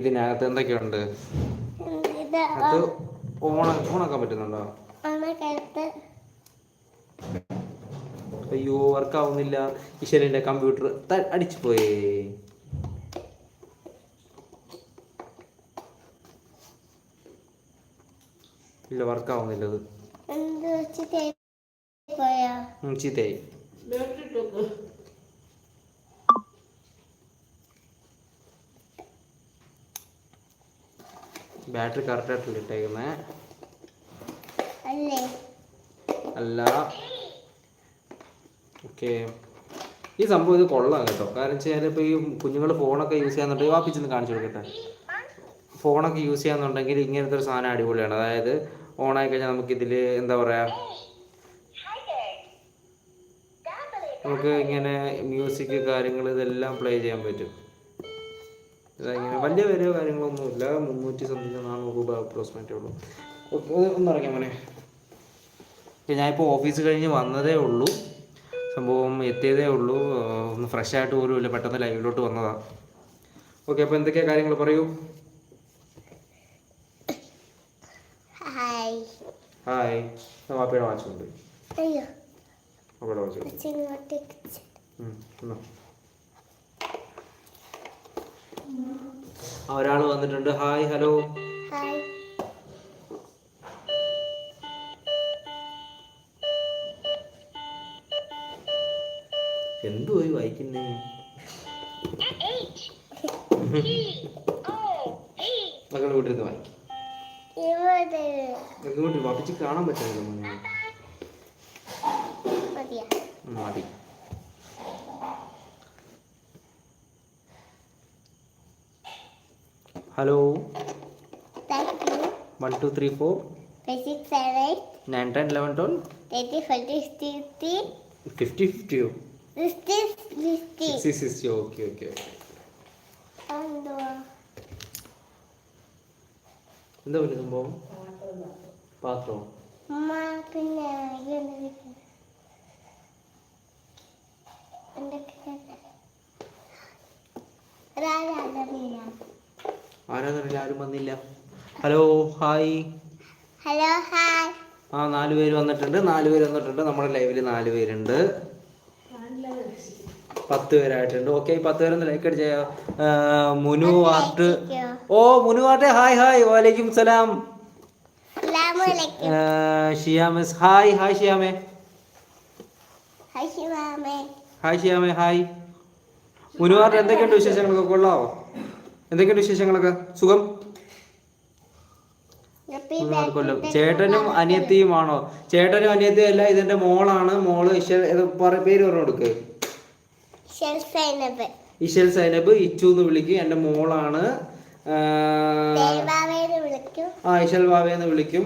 ഇതിനകത്ത് എന്തൊക്കെയുണ്ട്? അത് ഓണ ഓണാക്കാൻ പറ്റുന്നുണ്ടോ? അയ്യോ വർക്ക് ആവുന്നില്ല ഇശലിന്റെ കമ്പ്യൂട്ടർ അടിച്ചു പോയേ ഇല്ല വർക്ക് ആവുന്നില്ല അത്. എന്ത് വെച്ച് തേടി പോയാ? ഉം, ചീത്തയായി. ബാറ്ററി കറക്റ്റ് ആയിട്ടില്ല ഇട്ടേക്കുന്നേ? അല്ല? ഓക്കെ ഈ സംഭവം ഇത് കൊള്ളാം കേട്ടോ. കാരണം വെച്ചാൽ ഇപ്പോൾ ഈ കുഞ്ഞുങ്ങൾ ഫോണൊക്കെ യൂസ് ചെയ്യാന്നുണ്ടെങ്കിൽ വാപ്പിച്ചൊന്ന് കാണിച്ചു കൊടുക്കട്ടെ. ഫോണൊക്കെ യൂസ് ചെയ്യാന്നുണ്ടെങ്കിൽ ഇങ്ങനത്തെ ഒരു സാധനം അടിപൊളിയാണ്. അതായത് ഓണായി കഴിഞ്ഞാൽ നമുക്കിതിൽ എന്താ പറയുക നമുക്ക് ഇങ്ങനെ മ്യൂസിക് കാര്യങ്ങൾ ഇതെല്ലാം പ്ലേ ചെയ്യാൻ പറ്റും. വലിയ വലിയ കാര്യങ്ങളൊന്നുമില്ല മുന്നൂറ്റി സംതിങ് നാനൂറ് രൂപ അപ്രോക്സിമേറ്റേ ഉള്ളൂ. ഓക്കെ ഒന്ന് ഇറങ്ങിയ മോനെ. ഞാൻ ഞാനിപ്പോൾ ഓഫീസ് കഴിഞ്ഞ് വന്നതേ ഉള്ളൂ. സംഭവം എത്തിയതേ ഉള്ളൂ. ഒന്ന് ഫ്രഷ് ആയിട്ട് പോലും ഇല്ല. പെട്ടെന്ന് ലൈവിലോട്ട് വന്നതാ. ഓക്കെ അപ്പോൾ എന്തൊക്കെയാ കാര്യങ്ങൾ പറയൂ. ഹായ് ഹായ് വാപ്പയുടെ വാച്ചുണ്ട് അയ്യോ. വാപ്പയുടെ വാച്ച് കുറച്ച് ഇങ്ങോട്ടേക്ക് ചെ- ഒരാൾ വന്നിട്ടുണ്ട്. Hi hello. എന്തുപോയി വായിക്കുന്നേ? മകളുടെ വീട്ടിൽ വായിക്കും. വീട്ടിൽ വാപ്പിച്ച് കാണാൻ പറ്റുന്നില്ല മോനെ. മതി. Hello one two three four nine ten eleven twelve fifty fifty ഫിഫ്റ്റിയോ sixty fifty sixty sixty okay okay okay എന്താ പിന്നെ സംഭവം? പാത്രമോ പിന്നെ ആരാന്നറിയില്ല ആരും വന്നില്ല. Hello hi. Hello hi. ആ നാല് പേര് വന്നിട്ടുണ്ട് നാല് പേര് വന്നിട്ടുണ്ട്. നമ്മുടെ ലൈവിൽ നാല് പേരുണ്ട്. പത്ത് പേരായിട്ടുണ്ട്. ഓക്കെ പത്ത് പേരൊന്ന് ലൈക്ക് അടിച്ച മുനു ആർട്ട്. ഓ മുനു ആർട്ട് ഹായ് ഹായ്. വാലേക്കും സലാം. ഷിയാമസ് ഹായ് ഹായ് ഷിയാമേ. ഹായ് ഷിയാമേ ഹായ്. മുനു ആർട്ട് എന്തൊക്കെയുണ്ട് വിശേഷങ്ങളൊക്കെ കൊള്ളാവോ? എന്തൊക്കെയുണ്ട് വിശേഷങ്ങളൊക്കെ? സുഖം? ചേട്ടനും അനിയത്തിയും കൊല്ലം ചേട്ടനും അനിയത്തിയുമാണോ? ചേട്ടനും അനിയത്തിയും അല്ല ഇതെന്റെ മോളാണ്. മോൾ പേര് പറഞ്ഞു കൊടുക്ക്. ഇഷൽ സൈനബ്. ഇച്ചു എന്ന് വിളിക്കും. എന്റെ മോളാണ്. ആ, ഇഷൽ വാവയെന്ന് വിളിക്കും.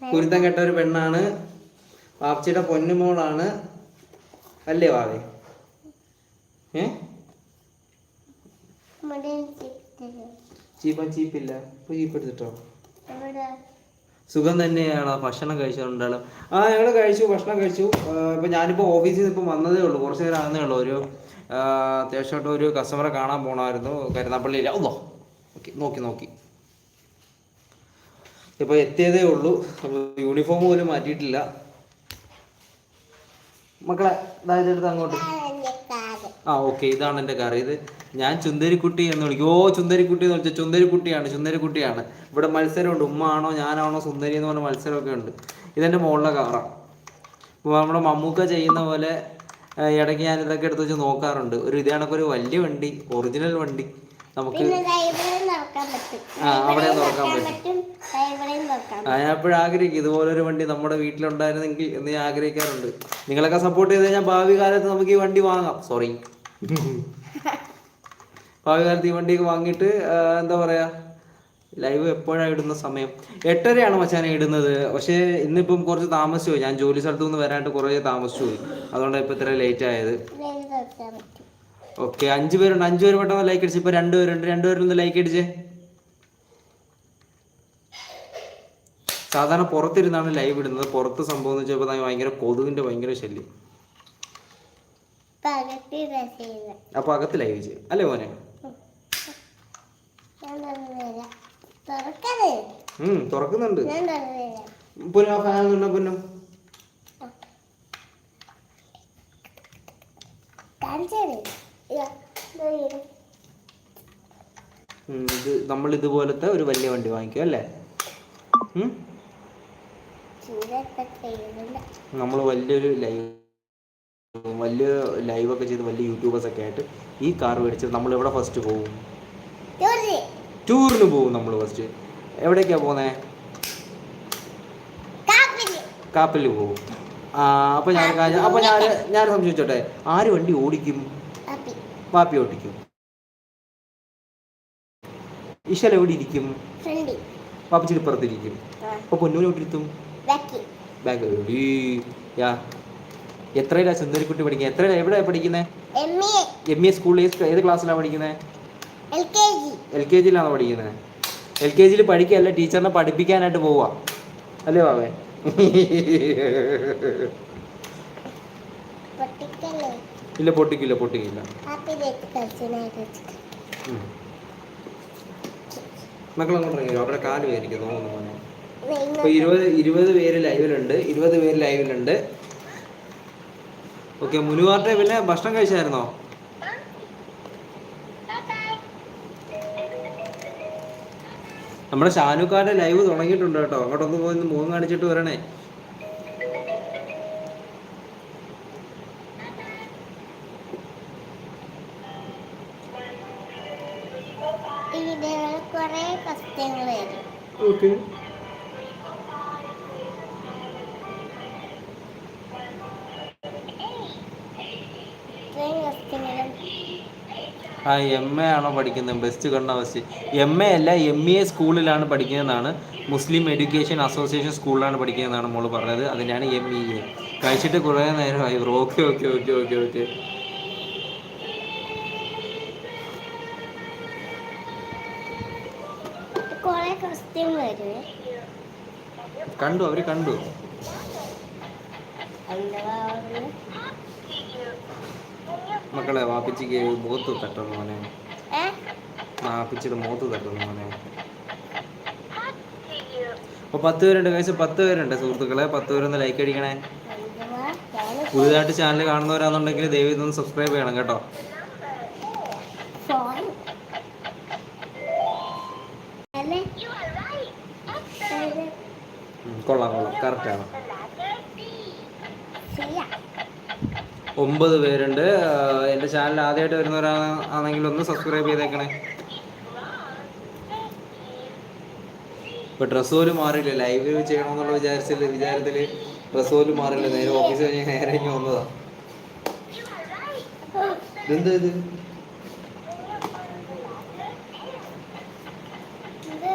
കുരുത്തം കെട്ട ഒരു പെണ്ണാണ്. വാപ്ചിയുടെ പൊന്നുമോളാണ് അല്ലേ വാവേ? ഏ? ചീപ്പൻ ചീപ്പില്ല. ഇപ്പൊ ചീപ്പ് എടുത്തിട്ടോ സുഖം തന്നെയാണ്. ഭക്ഷണം കഴിച്ചിട്ടുണ്ടല്ലോ ആ ഞങ്ങൾ കഴിച്ചു ഭക്ഷണം കഴിച്ചു. ഇപ്പൊ ഞാനിപ്പോ ഓഫീസിൽ നിന്ന് ഇപ്പൊ വന്നതേ ഉള്ളൂ. കുറച്ച് നേരം ആകുന്നേ ഉള്ളൂ. ഒരു അത്യാവശ്യമായിട്ട് ഒരു കസ്റ്റമറെ കാണാൻ പോണായിരുന്നു കരുനാപ്പള്ളിയില്ല ഓ ഓക്കെ നോക്കി നോക്കി. ഇപ്പൊ എത്തിയതേ ഉള്ളൂ. യൂണിഫോം പോലും മാറ്റിയിട്ടില്ല. മക്കളെ അതായത് എടുത്ത് അങ്ങോട്ട്. ആ ഓക്കെ ഇതാണ് എന്റെ കറി ഇത് ഞാൻ ചുന്ദരിക്കുട്ടി എന്ന് വിളിക്കും. ഓ ചുന്ദരിക്കുട്ടി എന്ന് വിളിച്ചാൽ ചുന്ദരിക്കുട്ടിയാണ് ചുന്ദരിക്കുട്ടിയാണ് ഇവിടെ മത്സരമുണ്ട്. ഉമ്മ ആണോ ഞാനാണോ സുന്ദരി എന്ന് പറഞ്ഞ മത്സരമൊക്കെ ഉണ്ട്. ഇതെന്റെ മുകളിലെ കാറാണ് ഇപ്പോൾ നമ്മുടെ മമ്മൂക്ക ചെയ്യുന്ന പോലെ ഇടയ്ക്ക് ഞാൻ ഇതൊക്കെ എടുത്ത് വെച്ച് നോക്കാറുണ്ട്. ഒരു ഇത് കണക്ക് ഒരു വലിയ വണ്ടി ഒറിജിനൽ വണ്ടി. നമുക്ക് ആ അവിടെ നോക്കാൻ പറ്റും. ഞാൻ എപ്പോഴും ആഗ്രഹിക്കും ഇതുപോലൊരു വണ്ടി നമ്മുടെ വീട്ടിലുണ്ടായിരുന്നെങ്കിൽ എന്ന് ഞാൻ ആഗ്രഹിക്കാറുണ്ട്. നിങ്ങളൊക്കെ സപ്പോർട്ട് ചെയ്ത് കഴിഞ്ഞാൽ ഭാവി കാലത്ത് നമുക്ക് ഈ വണ്ടി വാങ്ങാം. സോറി ഭാവി കാലത്ത് ഈ വണ്ടിയൊക്കെ വാങ്ങിയിട്ട് എന്താ പറയാ ലൈവ് എപ്പോഴാണ് ഇടുന്ന സമയം? എട്ടരയാണ് മച്ചാനെ ഇടുന്നത്. പക്ഷേ ഇന്നിപ്പം കുറച്ച് താമസിച്ചു പോയി ഞാൻ ജോലി സ്ഥലത്തു നിന്ന് വരാനായിട്ട് കുറേ താമസിച്ചു പോയി അതുകൊണ്ടാണ് ഇപ്പം ഇത്ര ലേറ്റ് ആയത്. ഓക്കെ അഞ്ച് പേരുണ്ട്. അഞ്ച് പേര് പെട്ടെന്ന് ലൈക്ക് അടിച്ച്. ഇപ്പൊ രണ്ട് പേരുണ്ട് രണ്ട് പേരൊന്ന് ലൈക്ക് അടിച്ചേ. സാധാരണ പുറത്തിരുന്നാണ് ലൈവ് ഇടുന്നത്. പുറത്ത് സംഭവം എന്ന് വെച്ചപ്പോൾ ഭയങ്കര കൊതുകിന്റെ ഭയങ്കര ശല്യം. അപ്പൊ അകത്ത് ലൈവ് ചെയ്യും. അല്ലേ മോനെ? തുറക്കുന്നുണ്ട്. പൊന്നു ഫാൻ ഉണ്ടോ പൊന്നു? ഇത് നമ്മൾ ഇതുപോലത്തെ ഒരു വലിയ വണ്ടി വാങ്ങിക്കും അല്ലേ? നമ്മൾ വലിയൊരു ലൈവ് വലിയ ലൈവ് ഒക്കെ ചെയ്ത് വലിയ യൂട്യൂബേഴ്സ് ഒക്കെ ആയിട്ട് ഈ കാർ മേടിച്ചത് നമ്മൾ എവിടെ ഫസ്റ്റ് പോകും ടൂറിന് പോകും നമ്മൾ ഫസ്റ്റ് എവിടേക്കാണ് പോകുന്നത് കാപ്പലിൽ പോകും ആ അപ്പൊ ഞാൻ അപ്പൊ ഞാൻ ഞാൻ സംശയിച്ചോട്ടെ ആര് വണ്ടി ഓടിക്കും? പാപ്പി ഓടിക്കും. ഈശ്വര എവിടെ ഇരിക്കും? പാപ്പിച്ചിരി പുറത്തിരിക്കും അപ്പോൾ പൊന്നൂര് എവിടെ ഇരുത്തും? ബാക്കി ബാഗ് എവിടെ യാ. എത്രയിലാ സുന്ദരിക്കുട്ടി പഠിക്കുന്നത് എത്ര എവിടെയാ പഠിക്കുന്നത് എം എ സ്കൂളിൽ ഏത് ക്ലാസ്സിലാണ് പഠിക്കുന്നത് എൽ കെ ജിയിലാണ് പഠിക്കുന്നത് എൽ കെ ജിയിൽ പഠിക്കുകയല്ല ടീച്ചറിനെ പഠിപ്പിക്കാനായിട്ട് പോവാ. അല്ലേ ബാബേ? പൊട്ടിക്കല്ലേ? ഇല്ല പൊട്ടിക്കില്ല പൊട്ടിക്കില്ല മക്കളങ്ങോട്ട് ഇറങ്ങിയോ? അവിടെ കാൽ വേദനിക്കും തോന്നുന്നു മോനെ. ഇപ്പൊ ഇരുപത് ഇരുപത് പേര് ലൈവിലുണ്ട് ഇരുപത് പേര് ലൈവിലുണ്ട്. ഓക്കെ മുനുവാർട്ടെ പിന്നെ ഭക്ഷണം കഴിച്ചായിരുന്നോ? നമ്മുടെ ഷാനുഖാന്റെ ലൈവ് തുടങ്ങിയിട്ടുണ്ട് കേട്ടോ. അങ്ങോട്ടൊന്ന് പോയി മുഖം കാണിച്ചിട്ട് വരണേ. ഓക്കെ. ആ എം എ ആണോ പഠിക്കുന്നത്? ബെസ്റ്റ് കണ്ട ബെസ്റ്റ് എം എ അല്ല എം ഇ എ സ്കൂളിലാണ് പഠിക്കുന്നതെന്നാണ് മുസ്ലിം എഡ്യൂക്കേഷൻ അസോസിയേഷൻ സ്കൂളിലാണ് പഠിക്കുന്നതെന്നാണ് മോൾ പറഞ്ഞത്. അതിനാണ് എം ഇ എ കഴിച്ചിട്ട് കുറേ നേരമായി. Okay okay okay okay okay കണ്ടു അവർ കണ്ടു അഥവാ ഒന്ന് മക്കളെ വാപ്പിച്ചിക്ക് മുഖത്ത് തട്ടുന്നു മോനെ. വാപ്പിച്ചിയുടെ മുഖത്ത് തട്ടുന്നു മോനെ. അപ്പോൾ പത്ത് പേരുണ്ട് കഴിച്ച് പത്ത് പേരുണ്ട് സുഹൃത്തുക്കളെ. പത്ത് പേരൊന്ന് ലൈക്ക് അടിക്കണേ. പുതിയതായിട്ട് ചാനൽ കാണുന്നവരാണെന്നുണ്ടെങ്കിൽ ദയവ് ഇതൊന്ന് സബ്സ്ക്രൈബ് ചെയ്യണം കേട്ടോ. കൊള്ളാം കൊള്ളാം. കൊള്ളാം കറക്റ്റാണ് ചെയ്യാം ഒമ്പത് പേരുണ്ട്. എന്റെ ചാനൽ ആദ്യമായിട്ട് വരുന്നവരാണെങ്കിൽ ഒന്ന് സബ്സ്ക്രൈബ് ചെയ്തേക്കണേ. ഇപ്പൊ ഡ്രസ്സ് പോലും മാറിയില്ല. ലൈവ് ചെയ്യണമെന്നുള്ള വിചാരിച്ചില്ല. വിചാരത്തിൽ ഡ്രസ്സ് പോലും മാറില്ല നേരെ ഓഫീസ് കഴിഞ്ഞ് നേരെ ഇങ്ങ് വന്നതാ. ഇതെന്ത് ഇത്? ഇത്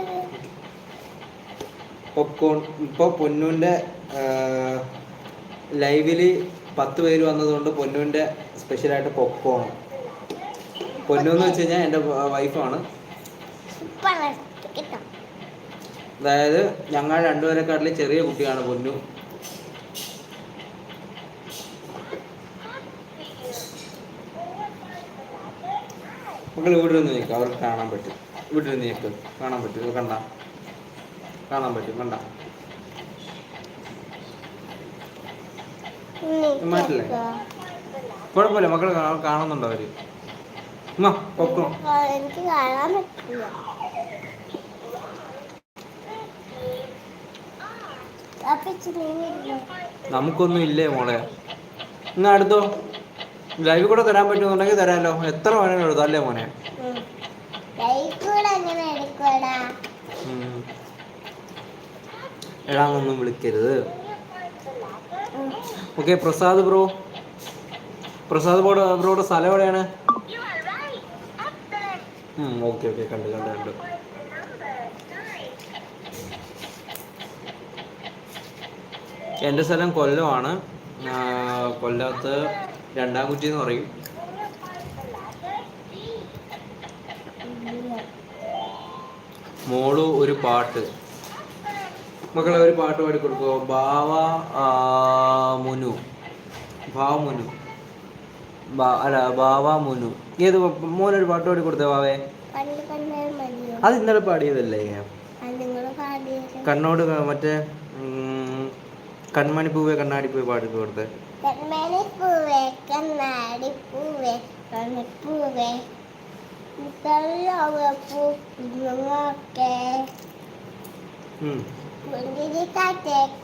പോപ്കോൺ ഇപ്പോൾ പൊന്നൂന്റെ ലൈവിൽ പത്ത് പേര് വന്നതുകൊണ്ട് പൊന്നുവിന്റെ സ്പെഷ്യലായിട്ട് പോപ്കോൺ പൊന്നു എന്ന് വെച്ച് കഴിഞ്ഞാൽ എന്റെ വൈഫാണ് അതായത് ഞങ്ങൾ രണ്ടുപേരെക്കാട്ടിലും ചെറിയ കുട്ടിയാണ് പൊന്നു. മക്കൾ ഇവിടെ നിന്ന് നിൽക്കുക അവർക്ക് കാണാൻ പറ്റും. ഇവിടെ നിന്ന് നിൽക്ക് കാണാൻ പറ്റും. കണ്ട? കാണാൻ പറ്റും കണ്ട? മാറ്റില്ലേ? കുഴപ്പമില്ല മക്കളെ കാണുന്നുണ്ടോ അവർ? പോപ്കോൺ എനിക്ക് കാണാൻ പറ്റില്ല. നമുക്കൊന്നും ഇല്ലേ മോളെ? എന്നാ അടുത്തോ ലൈവ് കൂടെ തരാൻ പറ്റുന്നുണ്ടെങ്കിൽ തരാമല്ലോ എത്ര വേണമെങ്കിലും എടുത്തോ അല്ലേ മോനെ? എടാന്നൊന്നും വിളിക്കരുത്. Okay Prasad bro Prasad bro ബ്രോയുടെ സ്ഥലം എവിടെയാണ്? ഓക്കെ ഓക്കെ കണ്ടു കണ്ടു കണ്ടു. എന്റെ സ്ഥലം കൊല്ലമാണ്. കൊല്ലത്ത് രണ്ടാം കുറ്റി എന്ന് പറയും. മോളു ഒരു പാട്ട്. മക്കളെ ഒരു പാട്ട് പാടി കൊടുക്കുക ഭാവ മുനു. ഭാവ മുനു. അല്ല ഭാവ മുനു. ഏത് മോനൊരു പാട്ട് പാടി കൊടുത്തേ മതിയോ അത് ഇന്നലെ പാടിയതല്ലേ? കണ്ണോട് മറ്റേ ഉം, കൺമണി പൂവേ കണ്ണാടി പൂവേ പാടി കൊടുത്തേ കൺമണിപ്പൂവേ കണ്ണാടിപ്പൂവേ കണ്ണിപ്പൂവേ. മുത്തള്ളവപ്പൂ കുഞ്ഞുങ്ങൊക്കെ ഉം. കുന്തിരിക്കാറ്റെ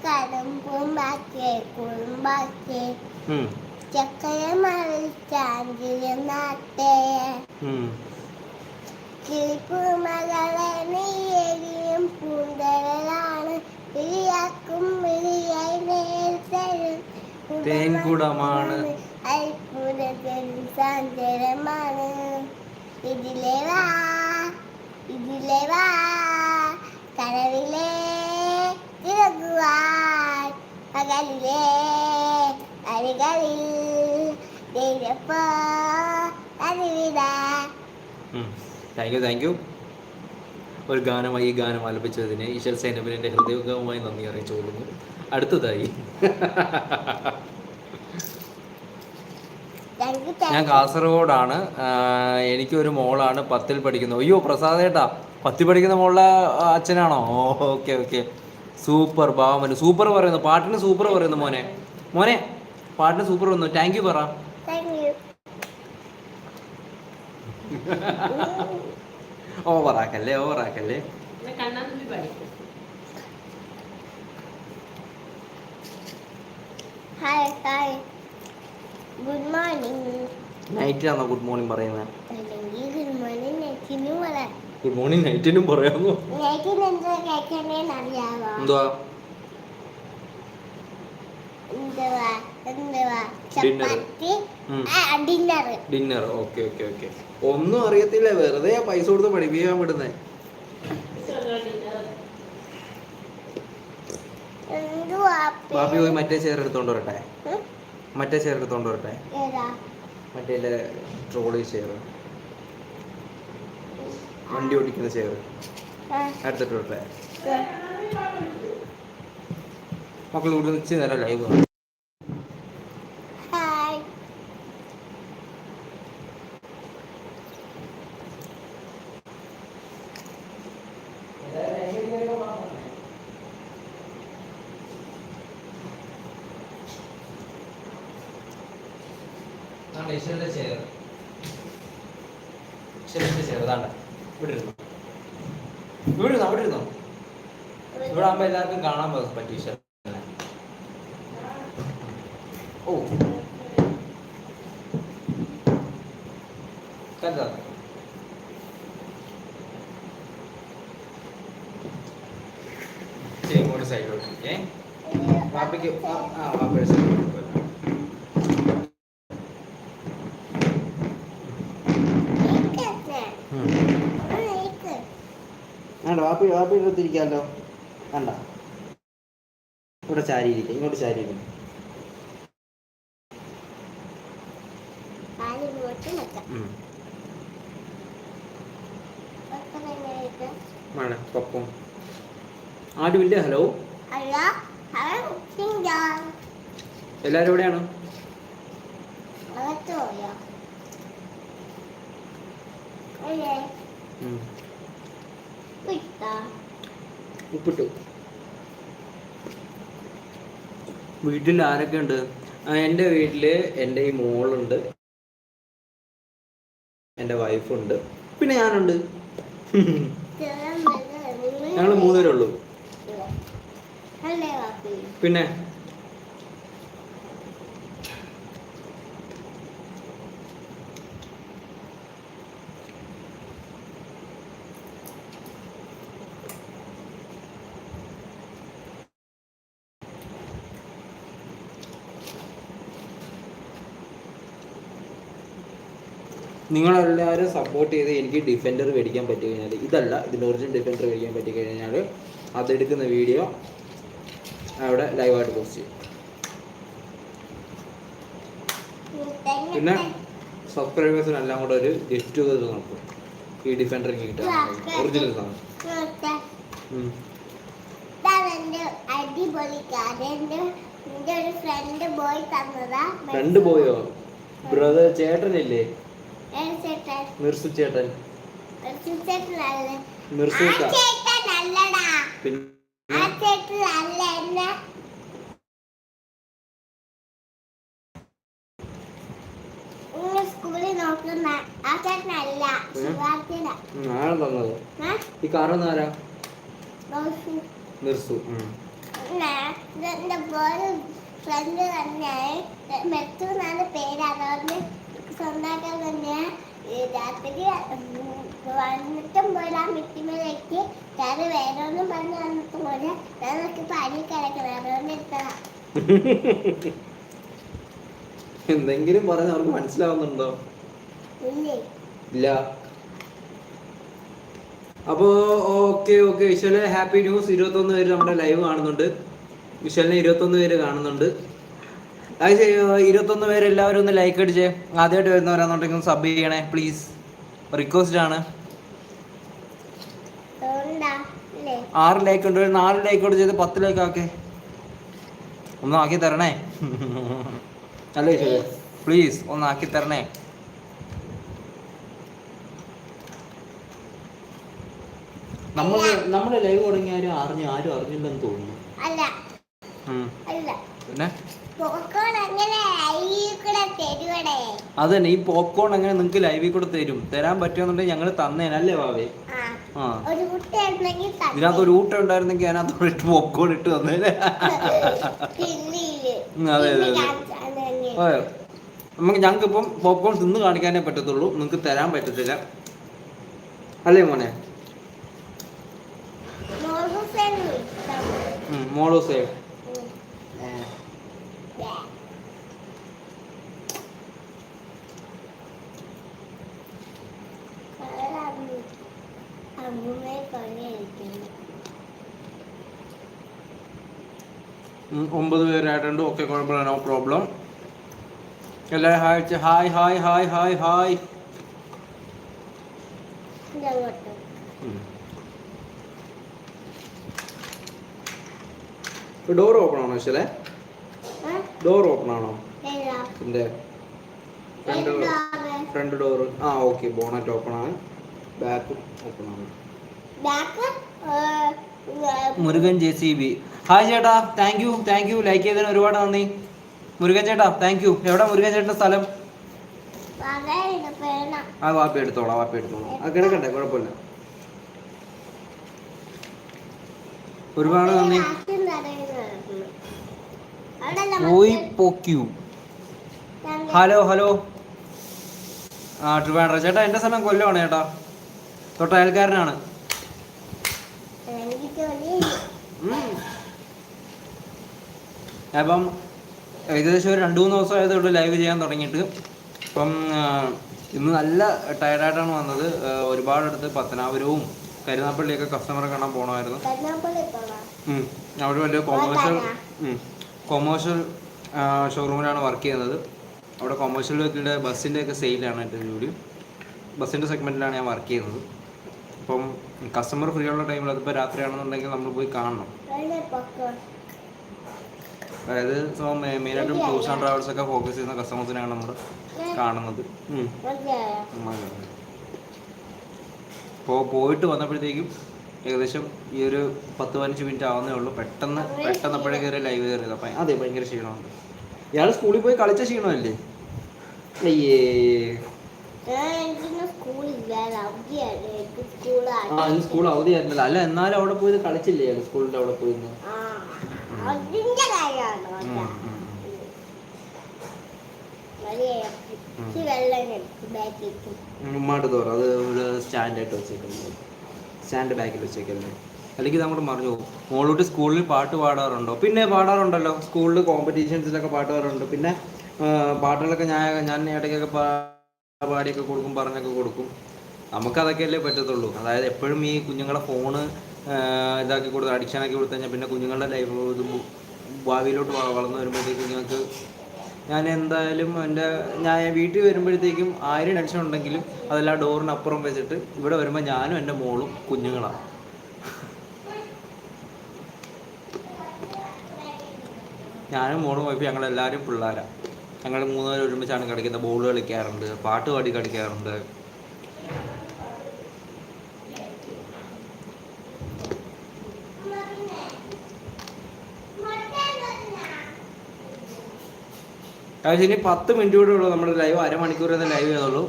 കടും പൂമ്പാറ്റെ കുറുമ്പാറ്റെ ഉം. ചക്കര മറിച്ചാന്തിരുന്നാട്ടെ ഉം. കിളിപ്പൂമകളെ നീയെരിയും പൂന്തലാണ് വിളിയാക്കും വിളിയായി നേരത്തരും തേൻകുടമാണ്. അത്ഭുതത്തിൽ സാന്ദ്രമാണ് ഇതിലെ വാ ഇതിലെ വാ കനവിലെ തിരകുവാൻ പകലിലെ അരികളിൽ താങ്ക് യു താങ്ക് യു ഒരു ഗാനമായി ഈ ഗാനം ആലപിച്ചതിന് ഈശ്വർ സൈനബിന് എന്റെ ഹൃദയംഗമായി നന്ദി അറിയിച്ചു കൊള്ളുന്നു. അടുത്തതായി. ഞാൻ കാസർഗോഡാണ്. എനിക്കൊരു മോളാണ് പത്തിൽ പഠിക്കുന്നത്. അയ്യോ പ്രസാദേട്ടാ. പത്തിൽ പഠിക്കുന്ന മോളുടെ അച്ഛനാണോ? Okay okay. സൂപ്പർ ബാമന് സൂപ്പർ പറയുന്നു. പാട്ടിന് സൂപ്പർ പറയുന്നു മോനെ. മോനെ പാട്ടിന് സൂപ്പർ പറയുന്നു. താങ്ക് യു പറ. ഓവറാക്കല്ലേ ഓവറാക്കല്ലേ hi hi good morning night ആണോ ഗുഡ് മോർണിംഗ് പറയുന്നത് അല്ലെങ്കിൽ ഗുഡ് മോർണിംഗ് നെറ്റിനും പറയാം ഗുഡ് മോർണിംഗ് നൈറ്റിനും പറയാമോ? എന്തുവാ. ഡിന്നർ ഓക്കെ ഓക്കെ ഓക്കെ ഒന്നും അറിയത്തില്ല. വെറുതെ പൈസ കൊടുത്ത് പഠിപ്പിക്കാൻ വിടുന്നേ. ബാപ്പി പോയി മറ്റേ ചെയർ എടുത്തോണ്ട് വരട്ടെ. മറ്റേ ചെയർ എടുത്തോണ്ട് വരട്ടെ. മറ്റേ ട്രോളി ചെയർ വണ്ടി ഓടിക്കുന്ന ചെയർ. അടുത്തിട്ട്. മക്കൾ ഇവിടെ വെച്ച് നേരം ലൈവ് ഹായ് ഈശ്വരന്റെ ചെയർ ഈശ്വരന്റെ ചെയർ അതാണ്ട ഇവിടെ ഇരുന്നു ഇവിടെ ഇരുന്നോ അവിടെ ഇരുന്നോ ഇവിടെ ആകുമ്പോ എല്ലാവർക്കും കാണാൻ പ- പറ്റും ഈശ്വരനെ ഓ കണ്ടാ ശരി ഇങ്ങോട്ട് സൈഡിലോട്ട് ഏ വാപ്പയ്ക്ക് ആ ആ, വാപ്പയുടെ സൈഡിലോട്ട് നീക്ക്. വേണ്ട വാപ്പി വാപ്പി എടുത്തിരിക്കാമല്ലോ വേണ്ട ഇവിടെ ചാരി ഇരിക്കാം ഇങ്ങോട്ട് ചാരി ഇരിക്കും കാൽ ഇങ്ങോട്ട് വെക്കാം. ഉം. വെക്കാം എങ്ങനെയിട്ട്? വേണം പപ്പം ആരുമില്ല ഹലോ എല്ലാവരും എവിടെയാണ്? ഉപ്പിട്ടു? വീട്ടിൽ ആരൊക്കെ ഉണ്ട്? എന്റെ വീട്ടിൽ എന്റെ ഈ മോളുണ്ട്. എന്റെ വൈഫുണ്ട് പിന്നെ ഞാനുണ്ട്. ഞങ്ങൾ മൂന്നുപേരുള്ളൂ? പിന്നെ? നിങ്ങളെല്ലാവരും സപ്പോർട്ട് ചെയ്ത് എനിക്ക് ഡിഫെൻഡർ മേടിക്കാൻ പറ്റി കഴിഞ്ഞാൽ ഇതല്ല ഇതിന്റെ ഒറിജിനൽ ഡിഫെൻഡർ മേടിക്കാൻ പറ്റി കഴിഞ്ഞാൽ അതെടുക്കുന്ന വീഡിയോ അവിടെ ലൈവായിട്ട് പോസ്റ്റ് ചെയ്യും. പിന്നെ സബ്സ്ക്രൈബേഴ്സിന് എല്ലാം കൂടെ ഒരു ഗിഫ്റ്റ് ടുഗദർ നടക്കും ഈ ഡിഫൻഡർ കിട്ടാൻ ഒറിജിനൽ സാധനം. ഫ്രണ്ട് പോയി രണ്ട് പോയോ ബ്രദർ ചേട്ടനില്ലേ? ഏത് ചേട്ടൻ. മിർസു ചേട്ടൻ പിന്നെ ആരാ ഈ ആരാ? റോഷു മിർസു എന്റെ വേറെ ഫ്രണ്ട് തന്നെ മെത്തു എന്നാണ് പേര്. അതുകൊണ്ട് സ്വന്തമാക്കാൻ തന്നെ രാത്രി വന്നിട്ടും പോലെ ആ മിറ്റിമേലേക്ക് ഞാൻ വേറെ ഒന്നും പറഞ്ഞു വന്നിട്ടും പോലെ ഞാൻ നോക്കി പനി കിടക്കണം അതുകൊണ്ട് എടുത്തതാ. എന്തെങ്കിലും പറഞ്ഞ അവർക്ക് മനസ്സിലാവുന്നുണ്ടോ? ഇല്ലേ? അപ്പോ ഓക്കെ ഓക്കെ. വിശ്വലെ ഹാപ്പി ന്യൂസ് ഇരുപത്തൊന്ന് പേര് നമ്മുടെ ലൈവ് കാണുന്നുണ്ട്. വിശ്വലിനെ ഇരുപത്തൊന്ന് പേര് കാണുന്നുണ്ട്. ഇരുപത്തി ഇരുപത്തൊന്ന് പേര് എല്ലാവരും ഒന്ന് ലൈക്ക് അടിച്ചേ. ആദ്യമായിട്ട് വരുന്നവരാണെന്നുണ്ടെങ്കിൽ സബ് ചെയ്യണേ പ്ലീസ് റിക്വസ്റ്റ് ആണ് ആറ് ലൈക്ക് ഉണ്ട്. ഒരു നാല് ലൈക്ക് കൊണ്ട് ചെയ്ത് പത്ത് ലൈക്ക് ആക്കേ. ഒന്ന് ആക്കി തരണേ. അല്ലേ? പ്ലീസ് ഒന്നാക്കി തരണേ. നമ്മൾ നമ്മുടെ ലൈവ് തുടങ്ങി ആരും അറിഞ്ഞു ആരും അറിഞ്ഞില്ലെന്ന് തോന്നുന്നു. അല്ല. അല്ല. പിന്നെ? അത് തന്നെ ഈ പോപ്കോൺ അങ്ങനെ നിങ്ങൾക്ക് ലൈവിൽ കൂടെ തരും. തരാൻ പറ്റുമെന്നുണ്ടെങ്കിൽ ഞങ്ങൾ തന്നേനല്ലേ വാവേ? ആ ഇതിനകത്ത് ഒരു ഊട്ട ഉണ്ടായിരുന്നെങ്കിൽ അതിനകത്ത് ഇട്ട് പോപ്കോൺ ഇട്ട് തന്നേനെ. അതെ, അതെ, അതെ. തന്നെ. അതെ നമുക്ക് ഞങ്ങൾക്ക് ഇപ്പം പോപ്കോൺ തിന്ന് കാണിക്കാനേ പറ്റത്തുള്ളൂ. നിങ്ങൾക്ക് തരാൻ പറ്റത്തില്ല. അല്ലേ മോനെ? മോളോ ഇഷ്ടം. ഒമ്പത് പേരായിട്ടുണ്ട്. ഓക്കെ കുഴപ്പമില്ല നോ പ്രോബ്ലം എല്ലാവരും hi hi hi hi hi hi door open ആണോ ശരേ ഡോർ ഓപ്പൺ ആണോ? ഫ്രണ്ട്? ഫ്രണ്ട് ഡോർ ആ ഓക്കെ ബോണറ്റ് ഓപ്പൺ ആണ്. ബാക്ക് ഓപ്പൺ ആണ്. Murugan J C B hi ചേട്ടാ thank you thank you like ചെയ്തതിന് ഒരുപാട് നന്ദി. മുരുകൻ ചേട്ടാ താങ്ക് യു എവിടെ മുരുകൻ ചേട്ടന്റെ സ്ഥലം. ആ വാപ്പ എടുത്തോളാം വാപ്പ എടുത്തോളാം. ആ കിടക്കട്ടെ കുഴപ്പമില്ല. ഒരുപാട് നന്ദി. പോയി പോക്യു ഹലോ ഹലോ. ആ ട്രിവാൻഡ്ര. ചേട്ടാ എന്റെ സ്ഥലം കൊല്ലമാണ് ചേട്ടാ. തൊട്ടയൽക്കാരനാണ്. അപ്പം ഏകദേശം ഒരു രണ്ട് മൂന്ന് ദിവസമായത് ഇവിടെ ഉള്ളൂ ലൈവ് ചെയ്യാൻ തുടങ്ങിയിട്ട്. അപ്പം ഇന്ന് നല്ല ടയർഡായിട്ടാണ് വന്നത്. ഒരുപാടടുത്ത് പത്തനാപുരവും കരുനാപ്പള്ളിയൊക്കെ കസ്റ്റമറെ കാണാൻ പോകണമായിരുന്നു. അവിടെ വലിയ കൊമേഴ്ഷ്യൽ കൊമേഴ്ഷ്യൽ ഷോറൂമിലാണ് വർക്ക് ചെയ്യുന്നത്. അവിടെ കൊമേഴ്ഷ്യൽ വെഹിക്കിളുടെ ബസ്സിന്റെ ഒക്കെ സെയിലാണ് എന്റെ ജോലി. ബസ്സിന്റെ സെഗ്മെന്റിലാണ് ഞാൻ വർക്ക് ചെയ്യുന്നത്. അപ്പം കസ്റ്റമർ ഫ്രീ ഉള്ള ടൈമിൽ അതിപ്പോൾ രാത്രിയാണെന്നുണ്ടെങ്കിൽ നമ്മൾ പോയി കാണണം. അതായത് സോ മെയിനായിട്ടും ടൂർസ് ആൻഡ് ട്രാവൽസ് ഒക്കെ ഫോക്കസ് ചെയ്യുന്ന കസ്റ്റമേഴ്സിനെയാണ് നമ്മൾ കാണുന്നത്. ഇപ്പോൾ പോയിട്ട് വന്നപ്പോഴത്തേക്കും ഏകദേശം ഈ ഒരു പത്ത് പതിനഞ്ച് മിനിറ്റ് ആവുന്നേ ഉള്ളൂ. പെട്ടെന്ന് പെട്ടെന്ന് അപ്പോഴേ കയറി ലൈവ് കയറിയത്. അപ്പം അതെ ഭയങ്കര ക്ഷീണമുണ്ട്. ഇയാൾ സ്കൂളിൽ പോയി കളിച്ച ക്ഷീണമല്ലേ? അയ്യേ. സ്കൂൾ ആ ഇന്ന് സ്കൂൾ അവധിയായിരുന്നല്ലോ. അല്ല എന്നാലും അവിടെ പോയി കളിച്ചില്ലേ? സ്കൂളിന്റെ അവിടെ പോയി ആ. അതിന്റെ കാര്യമാണ്. ഉമ്മാട്ട് തോറ അത് സ്റ്റാൻഡായിട്ട് വെച്ചേക്കുന്നത്. സ്റ്റാൻഡ് ബാക്കിൽ വെച്ചേക്കല്ലേ അല്ലെങ്കിൽ നമ്മൾ പറഞ്ഞു മറിഞ്ഞു പോകും. മോളോട്ട് സ്കൂളിൽ പാട്ട് പാടാറുണ്ടോ? പിന്നെ പാടാറുണ്ടല്ലോ. സ്കൂളിൽ കോമ്പറ്റീഷൻസിലൊക്കെ പാട്ട് പാടാറുണ്ട്. പിന്നെ പാട്ടുകളൊക്കെ ഞാൻ ഞാൻ ഇടയ്ക്കൊക്കെ പാടിയൊക്കെ കൊടുക്കും പറഞ്ഞൊക്കെ കൊടുക്കും. നമുക്കതൊക്കെയല്ലേ പറ്റത്തുള്ളൂ. അതായത് എപ്പോഴും ഈ കുഞ്ഞുങ്ങളെ ഫോണ് ഇതാക്കി കൊടുത്ത് അഡിക്ഷൻ ആക്കി കൊടുത്തു കഴിഞ്ഞാൽ പിന്നെ കുഞ്ഞുങ്ങളുടെ ലൈഫ് ഇത് ഭാവിയിലോട്ട് വളർന്നു വരുമ്പോഴത്തേക്കും കുഞ്ഞുങ്ങൾക്ക് ഞാൻ എന്തായാലും എന്റെ ഞാൻ വീട്ടിൽ വരുമ്പോഴത്തേക്കും ആയിരം ടെൻഷൻ ഉണ്ടെങ്കിലും അതെല്ലാം ഡോറിനപ്പുറം വെച്ചിട്ട് ഇവിടെ വരുമ്പോൾ ഞാനും എന്റെ മോളും കുഞ്ഞുങ്ങളാണ് ഞാനും മോളും വൈഫ് ഞങ്ങളെല്ലാവരും പിള്ളേരാണ് ഞങ്ങൾ മൂന്നുപേരും ഒരുമിച്ചാണ് കളിക്കുന്നത്. ബോൾ കളിക്കാറുണ്ട് പാട്ട് പാടി കളിക്കാറുണ്ട്. കാശ് ഇനി പത്ത് മിനിറ്റ് കൂടെ ഉള്ളൂ നമ്മുടെ ലൈവ് അരമണിക്കൂർ തന്നെ ലൈവ് ചെയ്തുള്ളൂ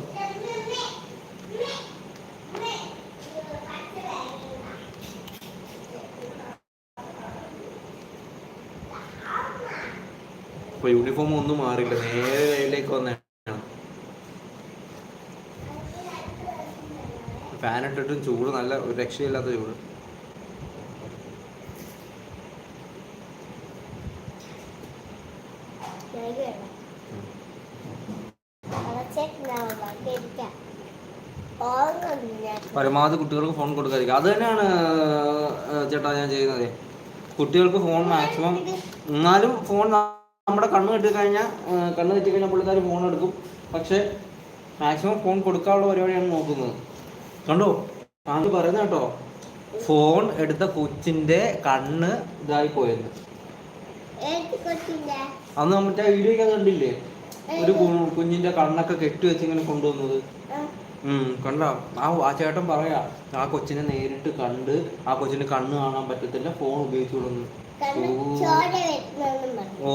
ഇപ്പൊ യൂണിഫോം ഒന്നും മാറിയില്ല. നേരെ ലൈവിലേക്ക് വന്നേ ഫാൻ ഇട്ടിട്ടും ചൂട് നല്ല ഒരു രക്ഷയില്ലാത്ത ചൂട്. പരമാവധി കുട്ടികൾക്ക് ഫോൺ കൊടുക്കാതിരിക്കുക. അത് തന്നെയാണ് ചേട്ടാ ഞാൻ ചെയ്യുന്നത്. കുട്ടികൾക്ക് ഫോൺ മാക്സിമം എന്നാലും ഫോൺ നമ്മുടെ കണ്ണ് കെട്ടി കഴിഞ്ഞാൽ കണ്ണ് തെറ്റി കഴിഞ്ഞാൽ പുള്ളിക്കാർ ഫോൺ എടുക്കും. പക്ഷേ മാക്സിമം ഫോൺ കൊടുക്കാനുള്ള പരിപാടിയാണ് നോക്കുന്നത്. കണ്ടോ? താങ്കൾ പറയുന്ന കേട്ടോ ഫോൺ എടുത്ത കൊച്ചിന്റെ കണ്ണ് ഇതായി പോയെന്ന്. അന്ന് മറ്റേ വീഡിയോ കണ്ടില്ലേ? ഒരു കുഞ്ഞിന്റെ കണ്ണൊക്കെ കെട്ടി വെച്ച് ഇങ്ങനെ കൊണ്ടുവന്നത്. കണ്ടോ? ആ ആ ചേട്ടൻ പറയാ ആ കൊച്ചിനെ നേരിട്ട് കണ്ട് ആ കൊച്ചിന് കണ്ണ് കാണാൻ പറ്റത്തില്ല ഫോൺ ഉപയോഗിച്ചോളുന്നു ഓ.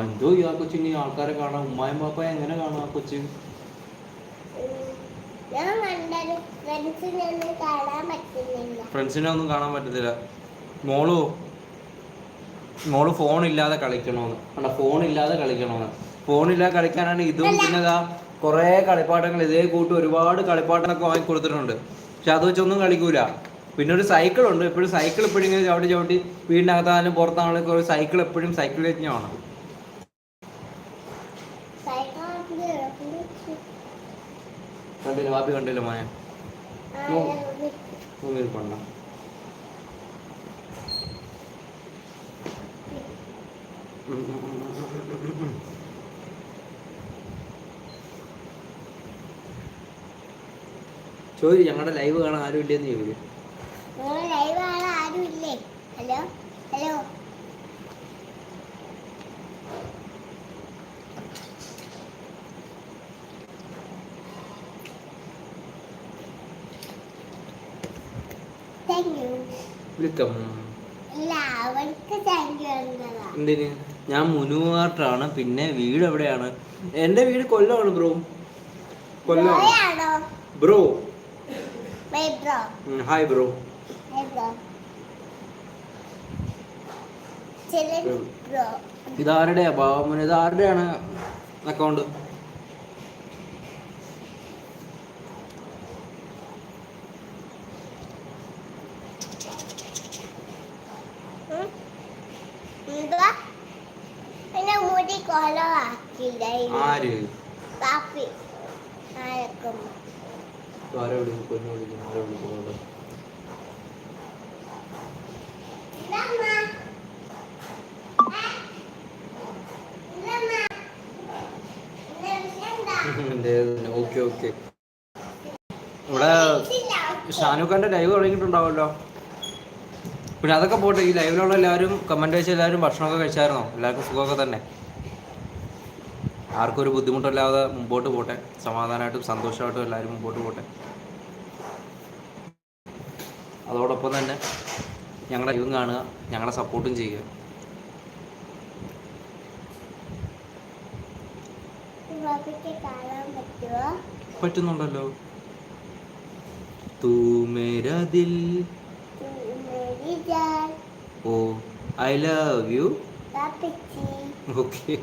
എന്തോ ഈ ആ കൊച്ചിന് ആൾക്കാരെ കാണാം ഉമ്മായും പാപ്പായും എങ്ങനെ കാണാം ആ കൊച്ചു? ഫ്രണ്ട്സിനെ ഒന്നും കാണാൻ പറ്റത്തില്ല. മോളു മോൾ ഫോൺ ഇല്ലാതെ കളിക്കണോന്ന്. അല്ല ഫോൺ ഇല്ലാതെ കളിക്കണോന്ന്. ഫോൺ ഇല്ലാതെ കളിക്കാനാണ് ഇതും പിന്നെ കുറേ കളിപ്പാട്ടങ്ങൾ ഇതേ കൂട്ട് ഒരുപാട് കളിപ്പാട്ടങ്ങളൊക്കെ വാങ്ങി കൊടുത്തിട്ടുണ്ട്. പക്ഷെ അത് വെച്ചൊന്നും കളിക്കൂല. പിന്നെ ഒരു സൈക്കിൾ ഉണ്ട്. എപ്പോഴും സൈക്കിൾ എപ്പോഴും ഇങ്ങനെ ചവിട്ടി ചവിട്ടി വീടിനകത്താണെങ്കിലും പുറത്താണെങ്കിലും ഒരു സൈക്കിൾ എപ്പോഴും സൈക്കിൾ യജ്ഞമാണ് കണ്ടില്ല? വാപ്പി കണ്ടില്ല മോനെ? തൂങ്ങിയിരിപ്പുണ്ടോ ചോദി ഞങ്ങളുടെ ലൈവ് കാണാൻ ആരും ഇല്ലെന്ന് ചോദിക്കും. ലൈവ് ആരും ഇല്ലേ? ഹലോ ഹലോ എന്തിന്? ഞാൻ മുനുവാട്ടാണ് പിന്നെ വീട് എവിടെയാണ്? എന്റെ വീട് കൊല്ലമാണ് ബ്രോ കൊല്ലമാണ്. ബ്രോയാണോ ബ്രോ ഹായ് ബ്രോ ബ്രോ ഇതാരുടെയാ ബാബുമോൻ. ഇതാരുടെയാണ് അക്കൗണ്ട് ഉം? എന്തുവാ എന്നെ മുടി കൊലവാക്കില്ല ആര് കാപ്പി ആരക്കുമ്പോ ആരെ വിളിക്കും പൊന്നു വിളിക്കും ആരെ വിളിക്കുന്നത് ഇല്ലമ്മ ഇല്ലമ്മ ഇല്ല ഓക്കെ ഓക്കെ. ഇവിടെ ഷാനുഖാന്റെ ലൈവ് തുടങ്ങിയിട്ടുണ്ടാവുമല്ലോ. പിന്നെ അതൊക്കെ പോട്ടെ ഈ ലൈവിലുള്ള എല്ലാവരും കമന്റ് അയച്ച എല്ലാവരും ഭക്ഷണമൊക്കെ കഴിച്ചായിരുന്നോ? എല്ലാവർക്കും സുഖമൊക്കെ തന്നെ. ആർക്കും ഒരു ബുദ്ധിമുട്ടില്ലാതെ മുമ്പോട്ട് പോട്ടെ. സമാധാനമായിട്ടും സന്തോഷമായിട്ടും എല്ലാവരും മുമ്പോട്ട് പോട്ടെ. അതോടൊപ്പം തന്നെ ഞങ്ങളുടെ ലൈവും കാണുക ഞങ്ങളെ സപ്പോർട്ടും ചെയ്യുക. പറ്റുന്നുണ്ടല്ലോ. തൂമേരതിൽ. ഓ I love you. Okay.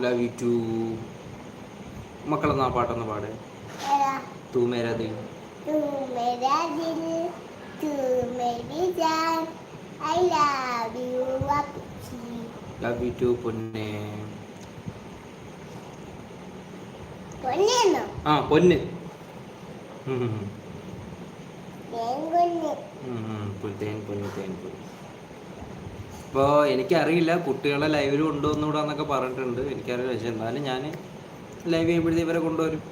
Love you too. മക്കളെന്നാ പാട്ടൊന്ന് പാടെ. തൂമേരതിൽ. I love you, तू ലവ് you ടു പൊന്നെ ആ പൊന്ന് തേൻ പൊന്ന് എനിക്കറിയില്ല കുട്ടികളെ ലൈവിൽ കൊണ്ടുവന്നുകൂടാന്നൊക്കെ പറഞ്ഞിട്ടുണ്ട്. എനിക്കറിയില്ല. പക്ഷെ എന്നാലും ഞാൻ ലൈവ് ചെയ്യുമ്പോഴത്തേ ഇവരെ കൊണ്ടുവരും.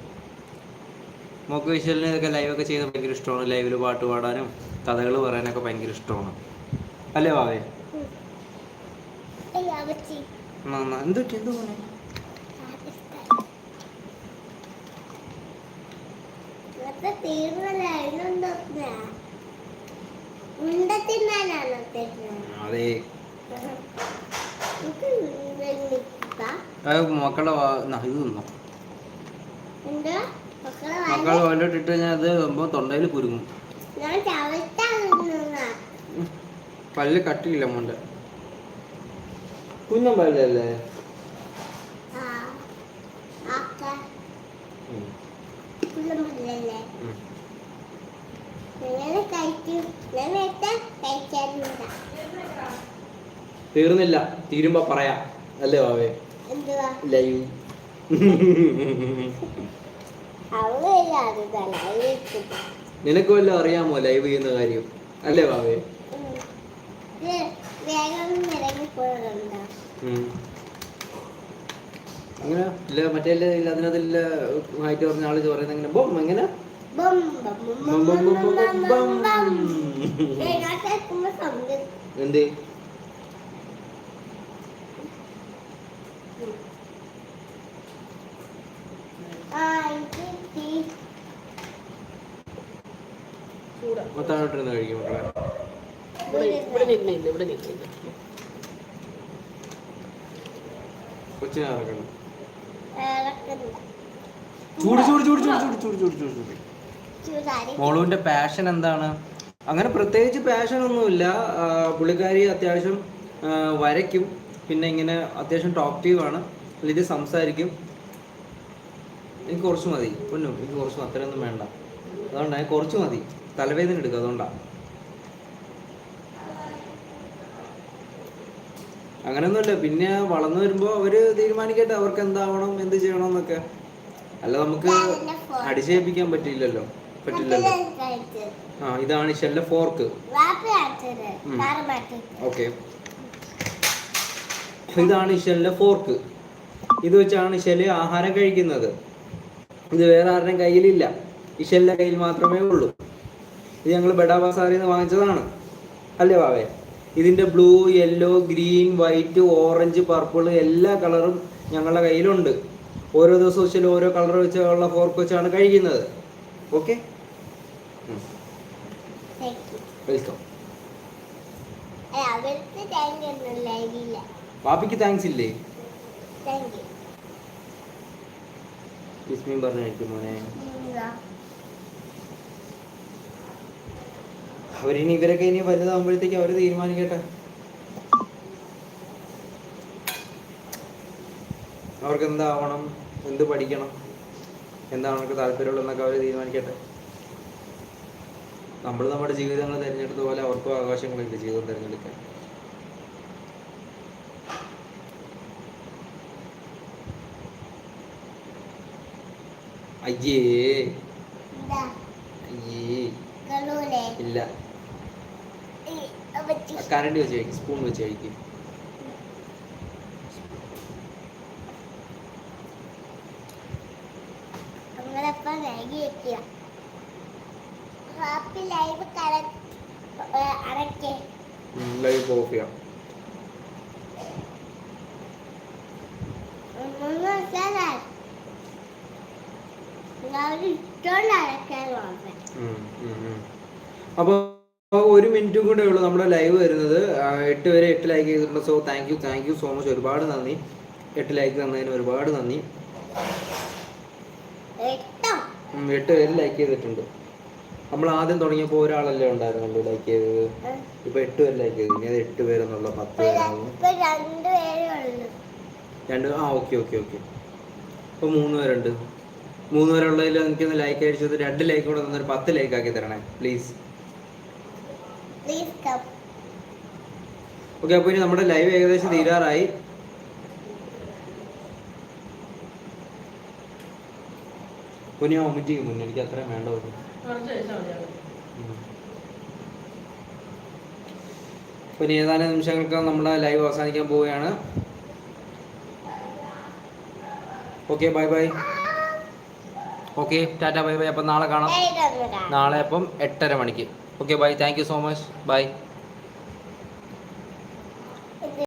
മോക്ക് വിശ്വലിന് ഇതൊക്കെ ലൈവൊക്കെ ചെയ്ത് ഭയങ്കര ഇഷ്ടമാണ്. ലൈവിൽ പാട്ട് പാടാനും കഥകൾ പറയാനൊക്കെ ഭയങ്കര ഇഷ്ടമാണ്. അല്ലേ വാവേ? മാമ മക്കളെ മക്കളെ വായിലോട്ടിട്ട് കഴിഞ്ഞാൽ അത് സംഭവം തൊണ്ടയിൽ കുരുങ്ങും. പല്ല് കട്ടിയില്ല മോന്റെ. കഴിക്കാറുണ്ടാ. തീർന്നില്ല. തീരുമ്പോ പറയാ. അല്ലേ ബാബേ? ലൈവ് നിനക്ക് വല്ലതും അറിയാമോ ലൈവ് ചെയ്യുന്ന കാര്യം? അല്ലേ ബാബേ? വേഗം ഇറങ്ങി. അങ്ങനെ ഇല്ല മറ്റേ ഇല്ല അതിനതില്ല മാറ്റി പറഞ്ഞ ആൾ പറയുന്ന എങ്ങനെ ബോം എങ്ങനെ എന്ത്? മൊത്തമായിട്ടിരുന്ന് കഴിക്കും മക്കളെ. ഇവിടെ നിന്നില്ല ഇവിടെ നിന്നില്ല. കൊച്ചിനെ ഇറക്കണം ചൂട് ചൂട് ചൂട് ചൂട് ചൂട്. ചൂട് ചൂട് ചൂട് ചൂട് മോളുവിന്റെ പാഷൻ എന്താണ്? അങ്ങനെ പ്രത്യേകിച്ച് പാഷൻ ഒന്നുമില്ല. പുള്ളിക്കാരി അത്യാവശ്യം വരയ്ക്കും. പിന്നെ ഇങ്ങനെ അത്യാവശ്യം ടോക്റ്റീവ് ആണ്. ഇത് സംസാരിക്കും. എനിക്ക് കുറച്ച് മതി. പൊന്നു എനിക്ക് കുറച്ച്. അത്രയൊന്നും വേണ്ട. അതുകൊണ്ടാണ് കുറച്ച് മതി. തലവേദന എടുക്കുക അതുകൊണ്ടാ. അങ്ങനെയൊന്നുമില്ല. പിന്നെ വളർന്നു വരുമ്പോൾ അവർ തീരുമാനിക്കട്ടെ അവർക്ക് എന്താവണം എന്ത് ചെയ്യണം എന്നൊക്കെ. അല്ല നമുക്ക് അടിച്ചേൽപ്പിക്കാൻ പറ്റില്ലല്ലോ പറ്റില്ലല്ലോ. ആ ഇതാണ് ഷെല്ല ഫോർക്ക്. ഓക്കെ. ഇതാണ് ഷെല്ല ഫോർക്ക്. ഇത് വെച്ചാണ് ഇഷൽ ആഹാരം കഴിക്കുന്നത്. ഇത് വേറെ ആരുടെയും കയ്യിലില്ല. ഇഷലിന്റെ കയ്യിൽ മാത്രമേ ഉള്ളൂ. ഇത് ഞങ്ങൾ ബഡാ ബസാറിൽ വാങ്ങിച്ചതാണ്. അല്ലേ ബാവേ? ഇതിന്റെ blue yellow green white orange purple എല്ലാ കളറും ഞങ്ങളുടെ കയ്യിലുണ്ട്. ഓരോ ദിവസവും വെച്ചാലും ഓരോ കളർ വെച്ചുള്ള ഫോർക്ക് വെച്ചാണ് കഴിക്കുന്നത്. ഓക്കെ വെൽക്കം പാപ്പിക്ക് താങ്ക്സ് ഇല്ലേ? പറഞ്ഞു മോനെ. അവരിനി ഇവരൊക്കെ ഇനി വലുതാകുമ്പോഴത്തേക്ക് അവർ തീരുമാനിക്കട്ടെ. അവർക്ക് എന്താവണം എന്ത് പഠിക്കണം? എന്താണ് അവർക്ക് താല്പര്യമുള്ളതെന്നൊക്കെ അവർ തീരുമാനിക്കട്ടെ. നമ്മൾ നമ്മുടെ ജീവിതങ്ങൾ തിരഞ്ഞെടുത്ത പോലെ അവർക്കും അവകാശങ്ങളുണ്ട് ജീവിതം തിരഞ്ഞെടുക്കാൻ. അയ്യേ. അയ്യേ. ഇല്ല. കരണ്ടി വെച്ച് കഴിക്കും സ്പൂൺ വെച്ച് കഴിക്കും ലൈവ് ഓഫ് ചെയ്യാം. അപ്പോൾ ഒരു മിനിറ്റും കൂടെ ഉള്ളൂ നമ്മുടെ ലൈവ് വരുന്നത്. എട്ട് വരെ എട്ട് ലൈക്ക് ചെയ്തിട്ടുണ്ട്. So thank you thank you so much ഒരുപാട് നന്ദി. എട്ട് ലൈക്ക് തന്നതിന് ഒരുപാട് നന്ദി. എട്ടോ. പേര് ലൈക്ക് ചെയ്തിട്ടുണ്ട്. നമ്മൾ ആദ്യം തുടങ്ങിയപ്പോൾ ഒരാളല്ലേ ഉണ്ടായിരുന്നുള്ളൂ ലൈക്ക് ചെയ്തത്. ഇപ്പൊ എട്ട് പേര് ലൈക്ക് ചെയ്തു ഇനി അത് എട്ട് പേരെന്നുള്ള പത്ത് രണ്ട് ആ ഓക്കെ ഓക്കെ ഓക്കെ ഇപ്പൊ മൂന്ന് പേരുണ്ട്. മൂന്ന് പേരുള്ളതിൽ എനിക്കൊന്ന് ലൈക്ക് അടിച്ചത് രണ്ട് ലൈക്ക് കൂടെ തന്നൊരു പത്ത് ലൈക്ക് ആക്കി തരണേ പ്ലീസ് ഓക്കെ അപ്പോൾ ഇനി നമ്മുടെ ലൈവ് ഏകദേശം തീരാറായി. അപ്പോൾ ഞാൻ മുന്നേ എനിക്ക് അത്രയും വേണ്ട ഇനി ഏതാനും നിമിഷങ്ങൾക്ക് നമ്മുടെ ലൈവ് അവസാനിക്കാൻ പോവുകയാണ്. Okay bye bye okay tata bye bye അപ്പം നാളെ കാണാം. കാണാം നാളെ അപ്പം എട്ടര മണിക്ക്. Okay bye thank you so much bye